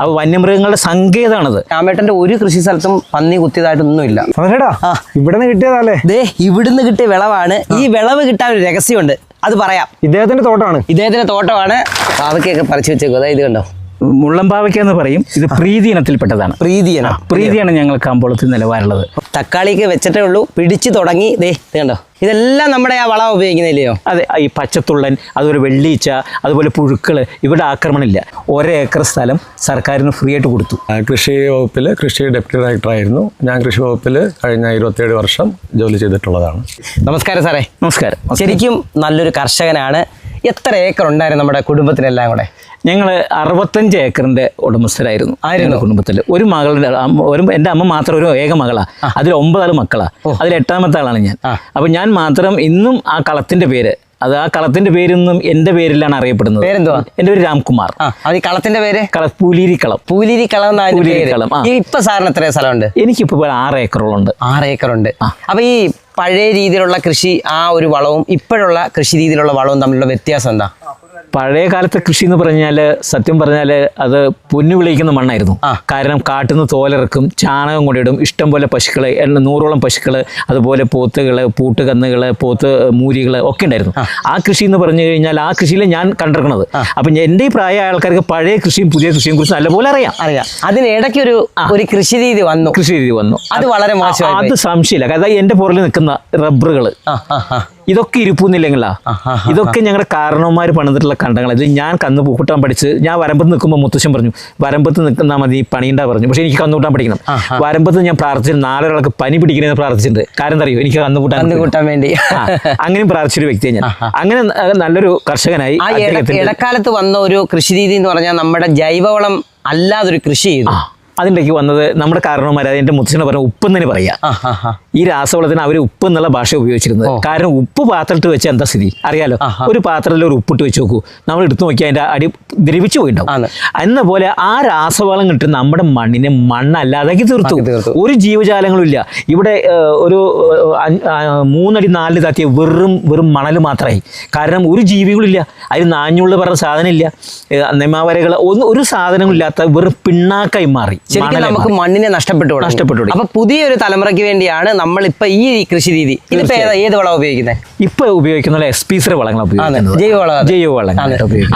അപ്പോൾ വന്യമൃഗങ്ങളുടെ സങ്കേതമാണത് രാമേട്ടന്റെ ഒരു കൃഷി സ്ഥലത്തും പന്നി കുത്തിയതായിട്ടൊന്നുമില്ല ഇവിടുന്ന് കിട്ടിയതല്ലേ? ദേ ഇവിടുന്ന് കിട്ടിയ വിളവാണ്. ഈ വിളവ് കിട്ടാൻ ഒരു രഹസ്യമുണ്ട്. അത് പറയാം. ഇദ്ദേഹത്തിന്റെ തോട്ടമാണ് ഇദ്ദേഹത്തിന്റെ തോട്ടമാണ്. അതൊക്കെയൊക്കെ പറിച്ചു വെച്ചേക്കും. അതായത് കണ്ടോ? മുള്ളംപാവയ്ക്ക എന്ന് പറയും. ഇത് പ്രീതി ഇനത്തിൽപ്പെട്ടതാണ് പ്രീതി ഇനം പ്രീതിയാണ് ഞങ്ങൾ കമ്പോളത്തിൽ നിലവാരുള്ളത് തക്കാളിക്ക് വെച്ചിട്ടേ ഉള്ളൂ. പിടിച്ചു തുടങ്ങി. ദേ ഇത് കണ്ടോ? ഇതെല്ലാം നമ്മുടെ ആ വളം ഉപയോഗിക്കുന്നില്ലയോ? അതെ ഈ പച്ചത്തുള്ളൻ അതുപോലെ വെള്ളീച്ച അതുപോലെ പുഴുക്കൾ ഇവിടെ ആക്രമണമില്ല. ഒരേക്കർ സ്ഥലം സർക്കാരിന് ഫ്രീ ആയിട്ട് കൊടുത്തു. ആ, കൃഷി വകുപ്പിൽ കൃഷി ഡെപ്യൂട്ടി ഡയറക്ടറായിരുന്നു. ഞാൻ കൃഷി വകുപ്പിൽ കഴിഞ്ഞ ഇരുപത്തിയേഴ് വർഷം ജോലി ചെയ്തിട്ടുള്ളതാണ്. നമസ്കാരം സാറേ. നമസ്കാരം. ശരിക്കും നല്ലൊരു കർഷകനാണ്. എത്ര ഏക്കർ ഉണ്ടായിരുന്നു നമ്മുടെ കുടുംബത്തിനെല്ലാം കൂടെ? ഞങ്ങൾ അറുപത്തഞ്ച് ഏക്കറിന്റെ ഉടമസ്ഥരായിരുന്നു ആയിരുന്നു? കുടുംബത്തിൽ ഒരു മകളുടെ ഒരു എന്റെ അമ്മ മാത്രം ഒരു ഏക മകളാ. അതിൽ ഒമ്പതാൾ മക്കളാ. അതിൽ എട്ടാമത്തെ ആളാണ് ഞാൻ. അപ്പൊ ഞാൻ മാത്രം ഇന്നും ആ കളത്തിന്റെ പേര് അത് ആ കളത്തിന്റെ പേരൊന്നും എന്റെ പേരിലാണ് അറിയപ്പെടുന്നത്. പേരെന്തുവാ? എന്റെ പേര് രാംകുമാർ. അത് കളത്തിന്റെ പേര്? പുലിരി കളം പൂലിരി കളം പൂലിരി. കളം, ഇപ്പൊ സാറിന് എത്ര സ്ഥലമുണ്ട്? എനിക്കിപ്പോ ആറ് ഏക്കറുണ്ട് ആറ് ഏക്കറുണ്ട്. അപ്പൊ ഈ പഴയ രീതിയിലുള്ള കൃഷി ആ ഒരു വളവും ഇപ്പോഴുള്ള കൃഷി രീതിയിലുള്ള വളവും തമ്മിലുള്ള വ്യത്യാസം എന്താ? പഴയ കാലത്തെ കൃഷി എന്ന് പറഞ്ഞാൽ സത്യം പറഞ്ഞാൽ അത് പൊന്നു വിളിക്കുന്ന മണ്ണായിരുന്നു. കാരണം കാട്ടുന്ന തോലിറക്കും ചാണകം കൊണ്ടിടും ഇഷ്ടം പോലെ പശുക്കൾ എണ്ണ നൂറോളം പശുക്കൾ അതുപോലെ പോത്തുകൾ പൂട്ടുകന്നുകൾ പോത്ത് മൂരികൾ ഒക്കെ ഉണ്ടായിരുന്നു. ആ. കൃഷി എന്ന് പറഞ്ഞു കഴിഞ്ഞാൽ ആ കൃഷിയിൽ ഞാൻ കണ്ടിരിക്കുന്നത് അപ്പം എന്റെ ഈ പ്രായ ആൾക്കാർക്ക് പഴയ കൃഷിയും പുതിയ കൃഷിയും കുറിച്ച് നല്ലപോലെ അറിയാം. അറിയാം. അതിനിടയ്ക്ക് ഒരു ഒരു കൃഷി രീതി വന്നു. കൃഷി രീതി വന്നു. അത് വളരെ മോശം അത് സംശയമില്ല. കാരണം എന്റെ പുറകിൽ നിൽക്കുന്ന റബ്ബറുകൾ ഇതൊക്കെ ഇരിപ്പൂന്നില്ലെങ്കിലാ. ഇതൊക്കെ ഞങ്ങളുടെ കാരണവന്മാർ പണിതിട്ടുള്ള കണ്ടങ്ങൾ ഇത് ഞാൻ കന്ന് കൂട്ടാൻ പഠിച്ച് ഞാൻ വരമ്പത്ത് നിൽക്കുമ്പോൾ മുത്തശ്ശൻ പറഞ്ഞു വരമ്പത്ത് നിൽക്കുന്ന മതി പണിയുണ്ടാ പറഞ്ഞു. പക്ഷേ എനിക്ക് കന്നുകൂട്ടാൻ പഠിക്കണം. വരമ്പത്ത് ഞാൻ പ്രാർത്ഥിച്ചു നാലൊരാൾക്ക് പനി പിടിക്കണമെന്ന് പ്രാർത്ഥിച്ചിട്ടുണ്ട്. കാരണം അറിയോ എനിക്ക് കന്നുകൂട്ടാൻ കന്ന് കൂട്ടാൻ വേണ്ടി. അങ്ങനെയും പ്രാർത്ഥിച്ചൊരു വ്യക്തിയാണ് ഞാൻ. അങ്ങനെ നല്ലൊരു കർഷകനായി ഇടക്കാലത്ത് വന്ന ഒരു കൃഷി രീതി എന്ന് പറഞ്ഞാൽ നമ്മുടെ ജൈവവളം അല്ലാതൊരു കൃഷി ചെയ്തു. അതിന്റെക്ക് വന്നത് നമ്മുടെ കാരണവന്മാർ എന്റെ മുത്തച്ഛനെ പറഞ്ഞ ഉപ്പെന്നെ പറയാ. ആ ആ ആ ഈ രാസവളത്തിന് അവർ ഉപ്പ് എന്നുള്ള ഭാഷ ഉപയോഗിച്ചിരുന്നത്. കാരണം ഉപ്പ് പാത്രത്തിൽ വെച്ച എന്താ സ്ഥിതി? അറിയാലോ? ഒരു പാത്രത്തിൽ ഒരു ഉപ്പിട്ട് വെച്ച് നോക്കൂ. നമ്മൾ എടുത്തു നോക്കിയാൽ അതിന്റെ അടി ദ്രവിച്ചു ആണ്. എന്ന പോലെ ആ രാസവളം കിട്ടും നമ്മുടെ മണ്ണിനെ മണ്ണല്ലാതാക്കി തീർത്തു. ഒരു ജീവജാലങ്ങളും ഇല്ല ഇവിടെ ഒരു മൂന്നടി നാലിൽ താത്തിയ വെറും വെറും മണൽ മാത്രമായി കാരണം ഒരു ജീവികളില്ല അതിൽ നാഞ്ഞുള്ള പറഞ്ഞ സാധനം ഇല്ല നെമാവരകൾ ഒന്നും ഒരു സാധനവും ഇല്ലാത്ത വെറും പിണ്ണാക്കായി മാറി. ശരിക്കും നമുക്ക്. മണ്ണിനെ നഷ്ടപ്പെട്ടു. നഷ്ടപ്പെട്ടു. അപ്പൊ പുതിയൊരു തലമുറയ്ക്ക് വേണ്ടിയാണ് നമ്മൾ ഇപ്പൊ ഈ കൃഷി രീതി ഇതിപ്പോ ഏതാ വളം ഉപയോഗിക്കുന്നത് ഇപ്പൊ ഉപയോഗിക്കുന്ന എസ് പി സിയുടെ വളങ്ങളാണ് ഉപയോഗിക്കുന്നത്.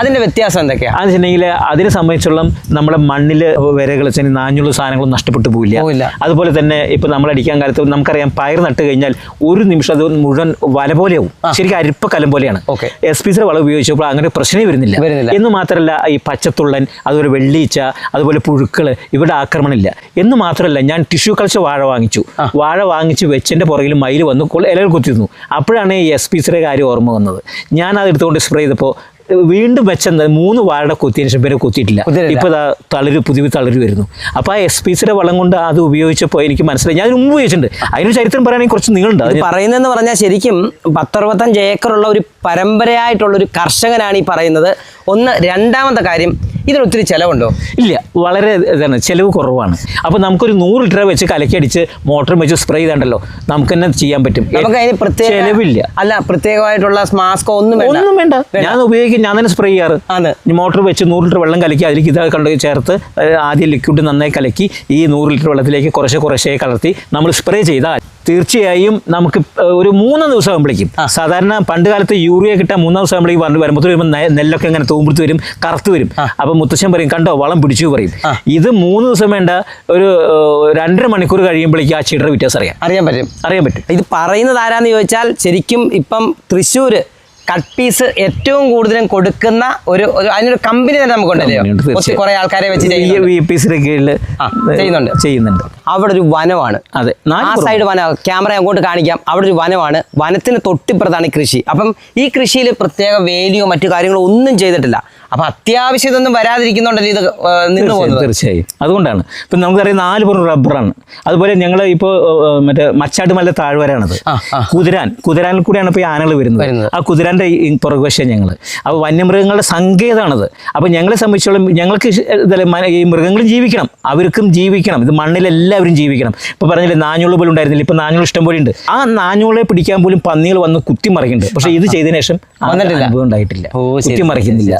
അതിന്റെ വ്യത്യാസം എന്തൊക്കെയാണ് അതെന്ന് വെച്ചിട്ടുണ്ടെങ്കിൽ അതിനെ സംബന്ധിച്ചുള്ള നമ്മുടെ മണ്ണിൽ വിരകൾ നാഞ്ഞുള്ള സാധനങ്ങളും നഷ്ടപ്പെട്ടു പോയില്ല. അതുപോലെ തന്നെ ഇപ്പൊ നമ്മൾ അടിക്കാൻ കാലത്ത് നമുക്കറിയാം പയർ നട്ട് കഴിഞ്ഞാൽ ഒരു നിമിഷം അത് മുഴുവൻ വല പോലെയാവും. ശരിക്കും അരിപ്പ കലം പോലെയാണ്. എസ് പി സിയുടെ വളം ഉപയോഗിച്ചപ്പോൾ അങ്ങനെ പ്രശ്നമേ വരുന്നില്ല. എന്ന് മാത്രമല്ല ഈ പച്ചത്തുള്ളൻ അതുപോലെ വെള്ളീച്ച അതുപോലെ പുഴുക്കൾ ഇവിടെ ആക്രമണമില്ല. എന്ന് മാത്രമല്ല ഞാൻ ടിഷ്യൂ കൾച്ചർ വാഴ വാങ്ങിച്ചു. വാഴ വാങ്ങിച്ച് വെച്ചതിന്റെ പുറകിൽ മയിൽ വന്ന് ഇലകൾ കുത്തിയിരുന്നു. അപ്പോഴാണ് ഈ എസ് പി സിയുടെ കാര്യം ഓർമ്മ വന്നത്. ഞാൻ അത് എടുത്തുകൊണ്ട് സ്പ്രേ ചെയ്തപ്പോൾ വീണ്ടും വെച്ചത് മൂന്ന് വാഴ കുത്തിയതിന് ശേഷം പേരെ കുത്തിയിട്ടില്ല. ഇപ്പോൾ തളിര് പുതിയ തളിര് വരുന്നു. അപ്പോൾ ആ എസ് പി സിയുടെ വളം കൊണ്ട് അത് ഉപയോഗിച്ചപ്പോൾ എനിക്ക് മനസ്സിലായി. ഞാൻ മുമ്പ് ഉപയോഗിച്ചിട്ടുണ്ട്. അതിന് ചരിത്രം പറയുകയാണെങ്കിൽ കുറച്ച് നീളുണ്ട് പറയുന്നതെന്ന് പറഞ്ഞാൽ ശരിക്കും പത്തറുപത്തഞ്ച് ഏക്കറുള്ള ഒരു പരമ്പരയായിട്ടുള്ള ഒരു കർഷകനാണ് ഈ പറയുന്നത്. ഒന്ന് രണ്ടാമത്തെ കാര്യം ഇതിന് ഒത്തിരി ചിലവുണ്ടോ? ഇല്ല വളരെ ഇതാണ് ചിലവ് കുറവാണ്. അപ്പോൾ നമുക്കൊരു നൂറ് ലിറ്റർ വെച്ച് കലക്കി അടിച്ച് മോട്ടർ വെച്ച് സ്പ്രേ ചെയ്താണ്ടല്ലോ നമുക്ക് തന്നെ ചെയ്യാൻ പറ്റും. നമുക്ക് അതിന് പ്രത്യേക ചിലവില്ല. അല്ല പ്രത്യേകമായിട്ടുള്ള മാസ്കോ ഒന്നും ഒന്നും വേണ്ട. ഞാൻ ഉപയോഗിക്കും ഞാൻ തന്നെ സ്പ്രേ ചെയ്യാറ്. മോട്ടർ വെച്ച് നൂറ് ലിറ്റർ വെള്ളം കലക്കി അതിലേക്ക് ഇത് കണ്ടു ചേർത്ത് ആദ്യം ലിക്വിഡ് നന്നായി കലക്കി ഈ നൂറ് ലിറ്റർ വെള്ളത്തിലേക്ക് കുറേശ്ശെ കുറച്ചേ കലർത്തി നമ്മൾ സ്പ്രേ ചെയ്താൽ തീർച്ചയായും നമുക്ക് ഒരു മൂന്ന് ദിവസം ആകുമ്പോഴേക്കും സാധാരണ പണ്ട് കാലത്ത് യൂറിയ കിട്ടാൻ മൂന്നാം ദിവസം ആകുമ്പോഴേക്കും പറഞ്ഞു വരുമ്പോൾ വരുമ്പോൾ നെല്ലൊക്കെ ഇങ്ങനെ തൂമ്പിടുത്ത് വരും കറുത്ത് വരും. അപ്പം മുത്തശ്ശൻ പറയും കണ്ടോ വളം പിടിച്ചു പറയും. ഇത് മൂന്ന് ദിവസം വേണ്ട ഒരു രണ്ടര മണിക്കൂർ കഴിയുമ്പോഴേക്കും ആ ചീടറ വ്യത്യാസം അറിയാം. അറിയാൻ പറ്റും. അറിയാൻ പറ്റും. ഇത് പറയുന്നത് ആരാന്ന് ചോദിച്ചാൽ ശരിക്കും ഇപ്പം തൃശ്ശൂര് കട്ട് പീസ് ഏറ്റവും കൂടുതലും കൊടുക്കുന്ന ഒരു അതിനൊരു കമ്പനി തന്നെ നമുക്കുണ്ടല്ലോ. കുറെ ആൾക്കാരെ വെച്ച് ചെയ്യുന്നുണ്ട്. ചെയ്യുന്നുണ്ട്. അവിടെ ഒരു വനമാണ്. അതെ ആ സൈഡ് വന ക്യാമറ അങ്ങോട്ട് കാണിക്കാം. അവിടെ ഒരു വനമാണ്. വനത്തിന് തൊട്ടിപ്പുറത്താണ് കൃഷി. അപ്പം ഈ കൃഷിയിൽ പ്രത്യേക വേലിയോ മറ്റു കാര്യങ്ങളോ ഒന്നും ചെയ്തിട്ടില്ല. അപ്പൊ അത്യാവശ്യം ഇതൊന്നും വരാതിരിക്കുന്നുണ്ടല്ലോ ഇത് നിന്ന് പോകുന്നത്? തീർച്ചയായും. അതുകൊണ്ടാണ്. ഇപ്പൊ നമുക്കറിയാം നാല് പുറം റബ്ബറാണ്. അതുപോലെ ഞങ്ങൾ ഇപ്പോൾ മറ്റേ മച്ചാട്ട് മല താഴ്വരാണത്. കുതിരാൻ. കുതിരാനിൽ കൂടെയാണ് ഇപ്പോൾ ഈ ആനകൾ വരുന്നത്. ആ കുതിരാന്റെ പുറകുവശം ഞങ്ങൾ അപ്പോൾ വന്യമൃഗങ്ങളുടെ സങ്കേതമാണത് അപ്പോൾ ഞങ്ങളെ സംബന്ധിച്ചോളം ഞങ്ങൾക്ക് ഈ മൃഗങ്ങളും ജീവിക്കണം. അവർക്കും ജീവിക്കണം. ഇത് മണ്ണിൽ എല്ലാവരും ജീവിക്കണം. ഇപ്പോൾ പറഞ്ഞില്ലേ നാഞ്ഞൂൾ പോലും ഉണ്ടായിരുന്നില്ല. ഇപ്പോൾ നാഞ്ഞൂൾ ഇഷ്ടം പോലെ ഉണ്ട്. ആ നാഞ്ഞൂളെ പിടിക്കാൻ പോലും പന്നികൾ വന്ന് കുത്തിമറിക്കുന്നുണ്ട്. പക്ഷേ ഇത് ചെയ്തതിനു ശേഷം അങ്ങനെ. അനുഭവം ഉണ്ടായിട്ടില്ല. കുത്തിമറിക്കുന്നില്ല.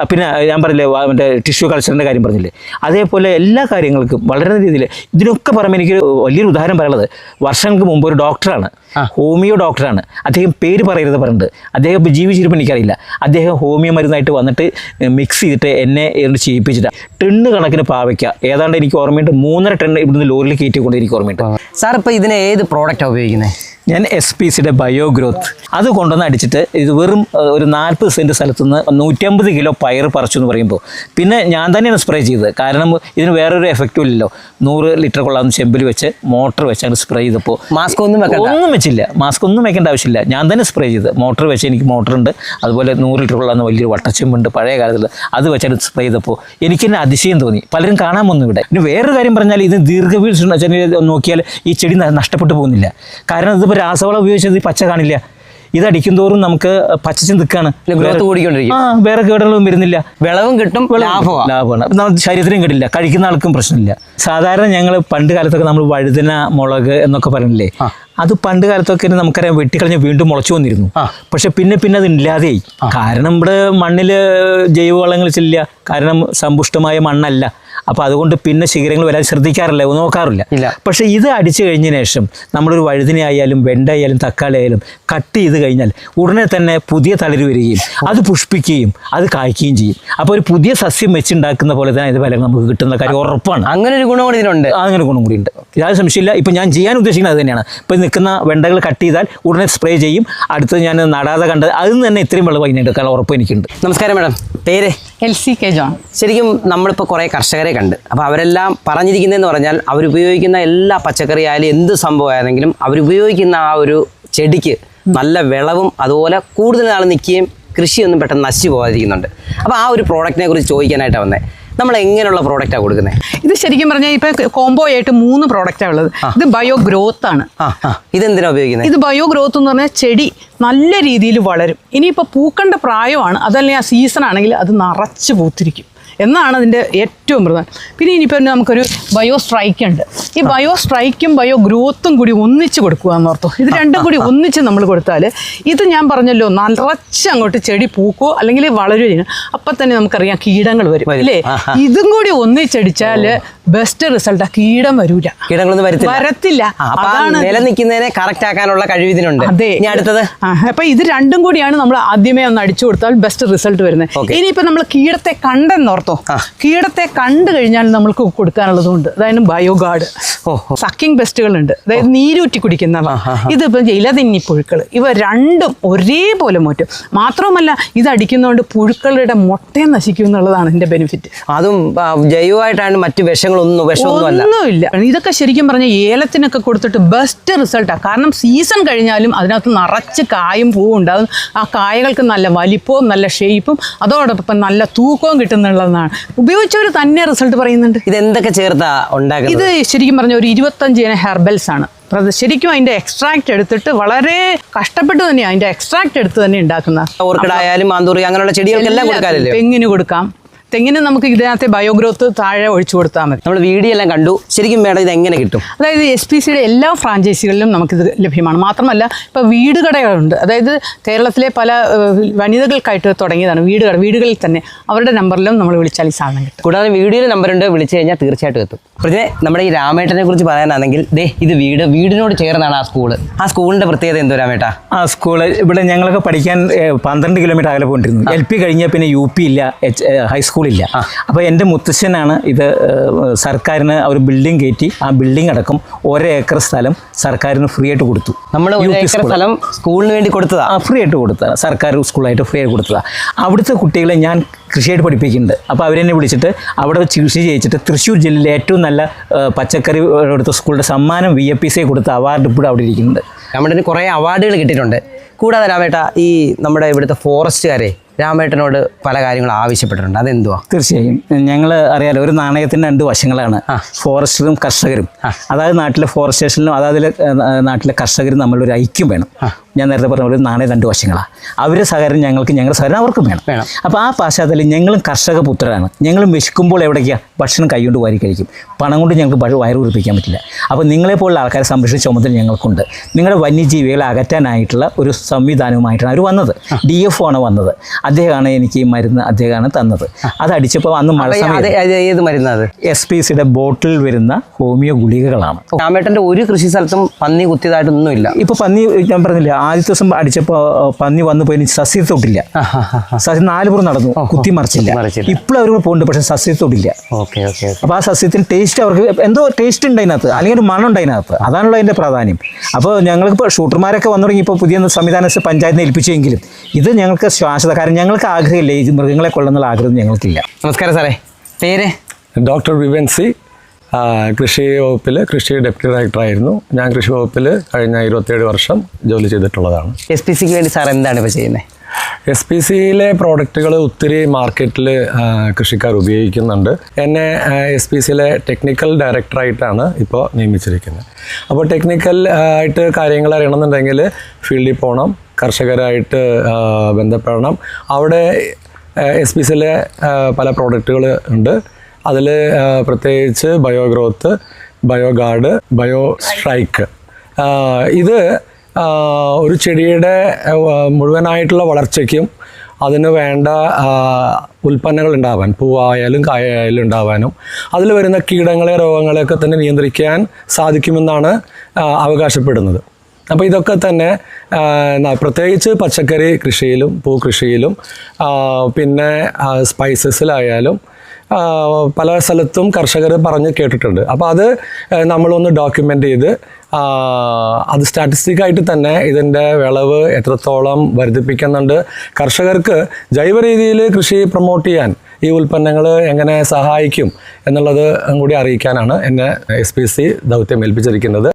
ആ, പിന്നെ ഞാൻ പറഞ്ഞില്ലേ മറ്റേ ടിഷ്യൂ കൾച്ചറിന്റെ കാര്യം പറഞ്ഞില്ലേ. അതേപോലെ എല്ലാ കാര്യങ്ങൾക്കും വളരെ രീതിയിൽ ഇതിനൊക്കെ പറയുമ്പോൾ എനിക്ക് വലിയൊരു ഉദാഹരണം പറയുന്നത് വർഷങ്ങൾക്ക് മുമ്പ് ഒരു ഡോക്ടറാണ്. ഹോമിയോ ഡോക്ടറാണ്. അദ്ദേഹം പേര് പറയരുത് പറഞ്ഞിട്ട് അദ്ദേഹം ഇപ്പോൾ ജീവിച്ചിരിപ്പം എനിക്കറിയില്ല. അദ്ദേഹം ഹോമിയോ മരുന്നായിട്ട് വന്നിട്ട് മിക്സ് ചെയ്തിട്ട് എന്നെ ചെയ്യിപ്പിച്ചിട്ട്. ടെണ്ണ് കണക്കിന് പാവയ്ക്ക. ഏതാണ്ട് എനിക്ക് ഓർമ്മയുണ്ട് മൂന്നര ടെണ്ണ് ഇവിടുന്ന് ലോറിയിൽ കയറ്റിക്കൊണ്ട് എനിക്ക് ഓർമ്മയുണ്ട്. സാർ ഇപ്പോൾ ഇതിന് ഏത് പ്രോഡക്റ്റാണ് ഉപയോഗിക്കുന്നത് ഞാൻ എസ് പി സിയുടെ ബയോ ഗ്രോത്ത് അത് കൊണ്ടുവന്ന് അടിച്ചിട്ട് ഇത് വെറും ഒരു നാൽപ്പത് സെന്റ് സ്ഥലത്ത് നിന്ന് നൂറ്റമ്പത് കിലോ പയർ പറിച്ചു എന്ന് പറയുമ്പോൾ. പിന്നെ ഞാൻ തന്നെയാണ് സ്പ്രേ ചെയ്തത്. കാരണം ഇതിന് വേറൊരു എഫക്റ്റും ഇല്ലല്ലോ. നൂറ് ലിറ്റർ കൊള്ളാവുന്ന ചെമ്പിൽ വെച്ച് മോട്ടർ വെച്ച് അങ്ങനെ സ്പ്രേ ചെയ്തപ്പോൾ. മാസ്ക് ഒന്നും ഒന്നും വെച്ചില്ല. മാസ്ക് ഒന്നും വെക്കേണ്ട ആവശ്യമില്ല. ഞാൻ തന്നെ സ്പ്രേ ചെയ്ത് മോട്ടർ വെച്ച് എനിക്ക് മോട്ടറുണ്ട് അതുപോലെ നൂറ് ലിറ്റർ കൊള്ളാവുന്ന വലിയൊരു വട്ടച്ചെമ്പുണ്ട് പഴയ കാലത്തിൽ അത് വെച്ചാൽ സ്പ്രേ ചെയ്തപ്പോൾ. എനിക്ക് തന്നെ അതിശയം തോന്നി. പലരും കാണാൻ വന്നു ഇവിടെ. പിന്നെ വേറൊരു കാര്യം പറഞ്ഞാൽ ഇത് ദീർഘവീഴ്ച നോക്കിയാൽ ഈ ചെടി നഷ്ടപ്പെട്ടു പോകുന്നില്ല. കാരണം ഇതിപ്പോൾ രാസവളം ഉപയോഗിച്ചത് പച്ച കാണില്ല. ഇത് അടിക്കുന്തോറും നമുക്ക് പച്ചച്ച് കൂടിക്കൊണ്ടിരിക്കും. ആ വേറെ കേടുകളൊന്നും വരുന്നില്ല. വിളവും കിട്ടും ലാഭമാണ്. ശരീരത്തിനും കിട്ടില്ല. കഴിക്കുന്ന ആൾക്കും പ്രശ്നമില്ല. സാധാരണ ഞങ്ങൾ പണ്ട് കാലത്തൊക്കെ നമ്മൾ വഴുതന മുളക് എന്നൊക്കെ പറഞ്ഞില്ലേ? അത് പണ്ട് കാലത്തൊക്കെ നമുക്കറിയാം വെട്ടിക്കളഞ്ഞ് വീണ്ടും മുളച്ചു വന്നിരുന്നു. പക്ഷെ പിന്നെ പിന്നെ അത് ഇല്ലാതെയായി. കാരണം ഇവിടെ മണ്ണിൽ ജൈവവളങ്ങൾ ചെല്ലില്ല കാരണം സമ്പുഷ്ടമായ മണ്ണല്ല. അപ്പോൾ അതുകൊണ്ട് പിന്നെ ശിഖരങ്ങൾ വരാൻ ശ്രദ്ധിക്കാറില്ല നോക്കാറില്ല. പക്ഷെ ഇത് അടിച്ചു കഴിഞ്ഞതിന് ശേഷം നമ്മളൊരു വഴുതിനയായാലും വെണ്ടയായാലും വെണ്ട തക്കാളി ആയാലും കട്ട് ചെയ്ത് കഴിഞ്ഞാൽ ഉടനെ തന്നെ പുതിയ തളിര് വരികയും അത് പുഷ്പിക്കുകയും അത് കായ്ക്കുകയും ചെയ്യും. അപ്പോൾ ഒരു പുതിയ സസ്യം വെച്ചുണ്ടാക്കുന്ന പോലെ തന്നെ ഇത് ഫലം നമുക്ക് കിട്ടുന്ന കാര്യം ഉറപ്പാണ്. അങ്ങനെ ഒരു ഗുണം കൂടി ഇതിനുണ്ട്. അങ്ങനെ ഗുണം കൂടി ഉണ്ട് യാതൊരു സംശയമില്ല ഇപ്പം ഞാൻ ചെയ്യാൻ ഉദ്ദേശിക്കുന്നത് അത് തന്നെയാണ്. ഇപ്പം നിൽക്കുന്ന വെണ്ടകൾ കട്ട് ചെയ്താൽ ഉടനെ സ്പ്രേ ചെയ്യും. അടുത്ത് ഞാൻ നടാതെ കണ്ടത് അതിൽ നിന്ന് തന്നെ ഇത്രയും വെള്ളം അതിനെടുക്കാൻ ഉറപ്പ് എനിക്കുണ്ട്. നമസ്കാരം മാഡം. പേര്? L C K John. ശരിക്കും നമ്മളിപ്പോൾ കുറേ കർഷകരെ കണ്ട്. അപ്പോൾ അവരെല്ലാം പറഞ്ഞിരിക്കുന്നതെന്ന് പറഞ്ഞാൽ അവരുപയോഗിക്കുന്ന എല്ലാ പച്ചക്കറി ആയാലും എന്ത് സംഭവമായിരുന്നെങ്കിലും അവരുപയോഗിക്കുന്ന ആ ഒരു ചെടിക്ക് നല്ല വിളവും അതുപോലെ കൂടുതൽ നാൾ നിൽക്കുകയും കൃഷിയൊന്നും പെട്ടെന്ന് നശിച്ചു പോകാതിരിക്കുന്നുണ്ട്. അപ്പോൾ ആ ഒരു പ്രോഡക്റ്റിനെ കുറിച്ച് ചോദിക്കാനായിട്ടാണ് വന്നത് നമ്മൾ എങ്ങനെയുള്ള പ്രോഡക്റ്റാണ് കൊടുക്കുന്നത് ഇത് ശരിക്കും പറഞ്ഞാൽ ഇപ്പൊ കോംബോ ആയിട്ട് മൂന്ന് പ്രോഡക്റ്റാണ് ഉള്ളത്. ഇത് ബയോ ഗ്രോത്ത് ആണ് ഇതെന്തിനാണ് ഉപയോഗിക്കുന്നത് ഇത് ബയോ ഗ്രോത്ത് എന്ന് പറഞ്ഞാൽ ചെടി നല്ല രീതിയിൽ വളരും. ഇനിയിപ്പോൾ പൂക്കണ്ട പ്രായമാണ്. അതല്ലെങ്കിൽ ആ സീസൺ ആണെങ്കിൽ അത് നിറച്ച് പൂത്തിരിക്കും. എന്നാണ് അതിന്റെ ഏറ്റവും പ്രധാനം. പിന്നെ ഇനിയിപ്പോൾ നമുക്കൊരു ബയോ സ്ട്രൈക്ക് ഉണ്ട്. ഈ ബയോ സ്ട്രൈക്കും ബയോ ഗ്രോത്തും കൂടി ഒന്നിച്ച് കൊടുക്കുക എന്ന് ഓർത്തു. ഇത് രണ്ടും കൂടി ഒന്നിച്ച് നമ്മൾ കൊടുത്താൽ ഇത് ഞാൻ പറഞ്ഞല്ലോ നിറച്ച് അങ്ങോട്ട് ചെടി പൂക്കോ അല്ലെങ്കിൽ വളരുകയോ ചെയ്യണം. അപ്പം തന്നെ നമുക്കറിയാം കീടങ്ങൾ വരും. അല്ലേ. ഇതും കൂടി ഒന്നിച്ചടിച്ചാൽ ബെസ്റ്റ് റിസൾട്ടാണ് കീടം വരൂല. കീടങ്ങളൊന്നും വരത്തില്ല. വരത്തില്ല. അതാണ് നിലനിൽക്കുന്നതിനെ കറക്റ്റ് ആക്കാനുള്ള കഴിവ് ഇതിനുണ്ട്. അതെ. ഇനി അടുത്തത്? അപ്പൊ ഇത് രണ്ടും കൂടിയാണ് നമ്മൾ ആദ്യമേ ഒന്ന് അടിച്ചു കൊടുത്താൽ ബെസ്റ്റ് റിസൾട്ട് വരുന്നത്. ഇനിയിപ്പോ നമ്മൾ കീടത്തെ കണ്ടെന്നോർത്തോ ആ. കീടത്തെ കണ്ടു കഴിഞ്ഞാൽ നമ്മൾക്ക് കൊടുക്കാനുള്ളതുണ്ട്. അതായത് ബയോഗാർഡ്. സക്കിംഗ് പെസ്റ്റുകളുണ്ട്. അതായത് നീരൂറ്റി കുടിക്കുന്നവ. ഇതിപ്പോ ഇലതിന്നി പുഴുക്കൾ ഇവ രണ്ടും ഒരേപോലെ മുറ്റും. മാത്രവുമല്ല ഇത് അടിക്കുന്നതുകൊണ്ട് പുഴുക്കളുടെ മുട്ടയെ നശിക്കും എന്നുള്ളതാണ് ഇതിന്റെ ബെനിഫിറ്റ് അതും ജൈവമായിട്ടാണ് മറ്റു വിഷങ്ങളൊന്നും വിഷമൊന്നുമില്ല. ഒന്നുമില്ല. ഇതൊക്കെ ശരിക്കും പറഞ്ഞാൽ ഏലത്തിനൊക്കെ കൊടുത്തിട്ട് ബെസ്റ്റ് റിസൾട്ടാണ് കാരണം സീസൺ കഴിഞ്ഞാലും അതിനകത്ത് നിറച്ച് കായും പൂവും ഉണ്ടാകും ആ കായകൾക്ക് നല്ല വലിപ്പവും നല്ല ഷേപ്പും അതോടൊപ്പം നല്ല തൂക്കവും കിട്ടുന്നുള്ളതാണ് ഉപയോഗിച്ചവർ തന്നെ റിസൾട്ട് പറയുന്നുണ്ട്. ഇത് എന്തൊക്കെ ചേർത്താ ഉണ്ടാക്കുന്നത്? ഇത് ശരിക്കും പറഞ്ഞ ഒരു ഇരുപത്തഞ്ച് ഇനം ഹെർബൽസ് ആണ്. ശരിക്കും അതിന്റെ എക്സ്ട്രാക്ട് എടുത്തിട്ട് വളരെ കഷ്ടപ്പെട്ട് തന്നെയാണ് അതിന്റെ എക്സ്ട്രാക്ട് എടുത്ത് തന്നെ ഉണ്ടാക്കുന്നത്. ഓർക്കിഡ് ആയാലും മാന്തൂറി അങ്ങനെയുള്ള ചെടികൾക്കെല്ലാം കൊടുക്കാറില്ലേ? തെങ്ങിന് കൊടുക്കാം. തെങ്ങിന് നമുക്ക് ഇതിനകത്ത് ബയോഗ്രോത്ത് താഴെ ഒഴിച്ചു കൊടുത്താൽ മതി. നമ്മൾ വീഡിയോ എല്ലാം കണ്ടു. ശരിക്കും മേഡം ഇത് എങ്ങനെ കിട്ടും? അതായത് എസ് പി സിയുടെ എല്ലാ ഫ്രാഞ്ചൈസികളിലും നമുക്കിത് ലഭ്യമാണ്. മാത്രമല്ല ഇപ്പോൾ വീട് കടകളുണ്ട്. അതായത് കേരളത്തിലെ പല വനിതകൾക്കായിട്ട് തുടങ്ങിയതാണ് വീട് കട. വീടുകളിൽ തന്നെ അവരുടെ നമ്പറിലും നമ്മൾ വിളിച്ചാൽ ഈ സാധനം കിട്ടും. കൂടാതെ വീഡിയോയിൽ നമ്പറുണ്ട് വിളിച്ചു കഴിഞ്ഞാൽ തീർച്ചയായിട്ടും എത്തും. പ്രതിനെ നമ്മുടെ ഈ രാമേട്ടനെ കുറിച്ച് പറയാനാണെങ്കിൽ ദേ ഇത് വീട് വീടിനോട് ചേർന്നാണ് ആ സ്കൂൾ ആ സ്കൂളിന്റെ പ്രത്യേകത എന്തോ രാമേട്ടാ? ആ സ്കൂൾ ഇവിടെ ഞങ്ങളൊക്കെ പഠിക്കാൻ പന്ത്രണ്ട് കിലോമീറ്റർ അകലെ പോയിട്ടിരുന്നു. എൽ പി കഴിഞ്ഞാൽ പിന്നെ യു പി ഇല്ല എച്ച് ഏഹ്, ഹൈസ്കൂളില്ല അപ്പോൾ എന്റെ മുത്തശ്ശനാണ് ഇത് സർക്കാരിന് ഒരു ബിൽഡിംഗ് കയറ്റി ആ ബിൽഡിംഗ് അടക്കം ഒരേ ഏക്കർ സ്ഥലം സർക്കാരിന് ഫ്രീ ആയിട്ട് കൊടുത്തു. നമ്മൾ സ്ഥലം സ്കൂളിന് വേണ്ടി കൊടുത്തതാ? ആ ഫ്രീ ആയിട്ട് കൊടുത്തതാണ് സർക്കാർ സ്കൂളായിട്ട് ഫ്രീ ആയിട്ട് കൊടുത്തതാണ് അവിടുത്തെ കുട്ടികളെ ഞാൻ കൃഷിയായിട്ട് പഠിപ്പിക്കുന്നുണ്ട്. അപ്പോൾ അവരെന്നെ വിളിച്ചിട്ട് അവിടെ കൃഷി ചെയ്യിച്ചിട്ട് തൃശ്ശൂർ ജില്ലയിലെ ഏറ്റവും നല്ല പച്ചക്കറി എടുത്ത സ്കൂളിന്റെ സമ്മാനം വി എ പി സി കൊടുത്ത അവാർഡ് ഇപ്പോഴും അവിടെ ഇരിക്കുന്നുണ്ട്. നമ്മുടെ കുറേ അവാർഡുകൾ കിട്ടിയിട്ടുണ്ട്. കൂടാതെ രാമേട്ട ഈ നമ്മുടെ ഇവിടുത്തെ ഫോറസ്റ്റുകാരെ രാമേട്ടനോട് പല കാര്യങ്ങളും ആവശ്യപ്പെട്ടിട്ടുണ്ട്. അതെന്തുവാ? തീർച്ചയായും. ഞങ്ങൾ അറിയാലോ ഒരു നാണയത്തിന്റെ രണ്ട് വശങ്ങളാണ്. ഫോറസ്റ്ററും കർഷകരും. അതായത് നാട്ടിലെ ഫോറസ്റ്റ് സ്റ്റേഷനിലും അതായത് നാട്ടിലെ കർഷകരും നമ്മളൊരു ഐക്യം വേണം. ഞാൻ നേരത്തെ പറഞ്ഞ പോലെ നാണയ രണ്ട് വശങ്ങളാണ് അവരെ സഹകരണം ഞങ്ങൾക്ക് ഞങ്ങളുടെ സഹകരണം അവർക്കും വേണം. അപ്പോൾ ആ പശ്ചാത്തലം ഞങ്ങളും കർഷക പുത്രരാണ്. ഞങ്ങളും വിശക്കുമ്പോൾ എവിടേക്കാണ് ഭക്ഷണം കൈകൊണ്ട് വാരി കഴിക്കും. പണം കൊണ്ട് ഞങ്ങൾക്ക് വയ- വയറ് ഉറപ്പിക്കാൻ പറ്റില്ല. അപ്പോൾ നിങ്ങളെപ്പോലുള്ള ആൾക്കാരെ സംരക്ഷിച്ച ചുമതല ഞങ്ങൾക്കുണ്ട്. നിങ്ങളുടെ വന്യജീവികളെ അകറ്റാനായിട്ടുള്ള ഒരു സംവിധാനവുമായിട്ടാണ് അവർ വന്നത്. ഡി എഫ് ആണ് വന്നത്. അദ്ദേഹമാണ് എനിക്ക് ഈ മരുന്ന് അദ്ദേഹമാണ് തന്നത്. അത് അടിച്ചപ്പോൾ അന്ന് മഴ ഏത് മരുന്നാ അത്? എസ് പി സിയുടെ ബോട്ടിൽ വരുന്ന ഹോമിയോ ഗുളികകളാണ്. രാമേട്ടന്റെ ഒരു കൃഷി സ്ഥലത്തും പന്നി കുത്തിയതായിട്ടൊന്നുമില്ല. ഇപ്പൊ പന്നി ഞാൻ പറഞ്ഞില്ല ആദ്യത്തെ ദിവസം അടിച്ചപ്പോൾ പന്നി വന്നു പോയി സസ്യ തൊട്ടില്ല. സസ്യം നാലുപുറം നടന്നു. കുത്തി മറിച്ചില്ല. ഇപ്പോഴും അവർ പോകുന്നുണ്ട് പക്ഷെ സസ്യ തൊട്ടില്ല. അപ്പോൾ ആ സസ്യത്തിന് ടേസ്റ്റ് അവർക്ക് എന്തോ ടേസ്റ്റ് ഉണ്ട് അതിനകത്ത്. അല്ലെങ്കിൽ ഒരു മണം ഉണ്ട് അതിനകത്ത്. അതാണല്ലോ അതിന്റെ പ്രാധാന്യം. അപ്പോൾ ഞങ്ങൾക്കിപ്പോൾ ഷൂട്ടർമാരൊക്കെ വന്നു തുടങ്ങി ഇപ്പോൾ പുതിയ സംവിധാനം പഞ്ചായത്തിനെ ഏൽപ്പിച്ചെങ്കിലും ഇത് ഞങ്ങൾക്ക് ശ്വാസത കാരണം ഞങ്ങൾക്ക് ആഗ്രഹമില്ല. ഈ മൃഗങ്ങളെ കൊള്ളുന്നുള്ള ആഗ്രഹം ഞങ്ങൾക്കില്ല. നമസ്കാരം സാറേ. പേര്? Doctor Vivan C. ആ, കൃഷി വകുപ്പിൽ കൃഷി ഡെപ്യൂട്ടി ഡയറക്ടറായിരുന്നു ഞാൻ കൃഷി വകുപ്പിൽ കഴിഞ്ഞ ഇരുപത്തിയേഴ് വർഷം ജോലി ചെയ്തിട്ടുള്ളതാണ്. എസ് പി സിക്ക് വേണ്ടി സാർ എന്താണ് ഇപ്പോൾ ചെയ്യുന്നത് എസ് പി സിയിലെ പ്രോഡക്റ്റുകൾ ഒത്തിരി മാർക്കറ്റിൽ കൃഷിക്കാർ ഉപയോഗിക്കുന്നുണ്ട്. എന്നെ എസ് പി സിയിലെ ടെക്നിക്കൽ ഡയറക്ടറായിട്ടാണ് ഇപ്പോൾ നിയമിച്ചിരിക്കുന്നത്. അപ്പോൾ ടെക്നിക്കൽ ആയിട്ട് കാര്യങ്ങൾ അറിയണമെന്നുണ്ടെങ്കിൽ ഫീൽഡിൽ പോകണം കർഷകരായിട്ട് ബന്ധപ്പെടണം. അവിടെ എസ് പി സിയിലെ പല പ്രോഡക്റ്റുകൾ ഉണ്ട്. അതിൽ പ്രത്യേകിച്ച് bio growth bio guard bio strike ഇത് ഒരു ചെടിയുടെ മുഴുവനായിട്ടുള്ള വളർച്ചയ്ക്കും അതിന് വേണ്ട ഉൽപ്പന്നങ്ങൾ ഉണ്ടാവാൻ പൂവായാലും കായായാലും ഉണ്ടാവാനും അതിൽ വരുന്ന കീടങ്ങളെ രോഗങ്ങളെയൊക്കെ തന്നെ നിയന്ത്രിക്കാൻ സാധിക്കുമെന്നാണ് അവകാശപ്പെടുന്നത്. അപ്പോൾ ഇതൊക്കെ തന്നെ പ്രത്യേകിച്ച് പച്ചക്കറി കൃഷിയിലും പൂക്കൃഷിയിലും പിന്നെ സ്പൈസസിലായാലും പല സ്ഥലത്തും കർഷകർ പറഞ്ഞ് കേട്ടിട്ടുണ്ട്. അപ്പോൾ അത് നമ്മളൊന്ന് ഡോക്യുമെന്റ് ചെയ്ത് അത് സ്റ്റാറ്റിസ്റ്റിക്കായിട്ട് തന്നെ ഇതിന്റെ വിളവ് എത്രത്തോളം വർദ്ധിപ്പിക്കുന്നുണ്ട്. കർഷകർക്ക് ജൈവ രീതിയിൽ കൃഷി പ്രൊമോട്ട് ചെയ്യാൻ ഈ ഉൽപ്പന്നങ്ങൾ എങ്ങനെ സഹായിക്കും എന്നുള്ളത് കൂടി അറിയിക്കാനാണ് എന്നെ എസ് പി സി ദൗത്യം ഏൽപ്പിച്ചിരിക്കുന്നത്.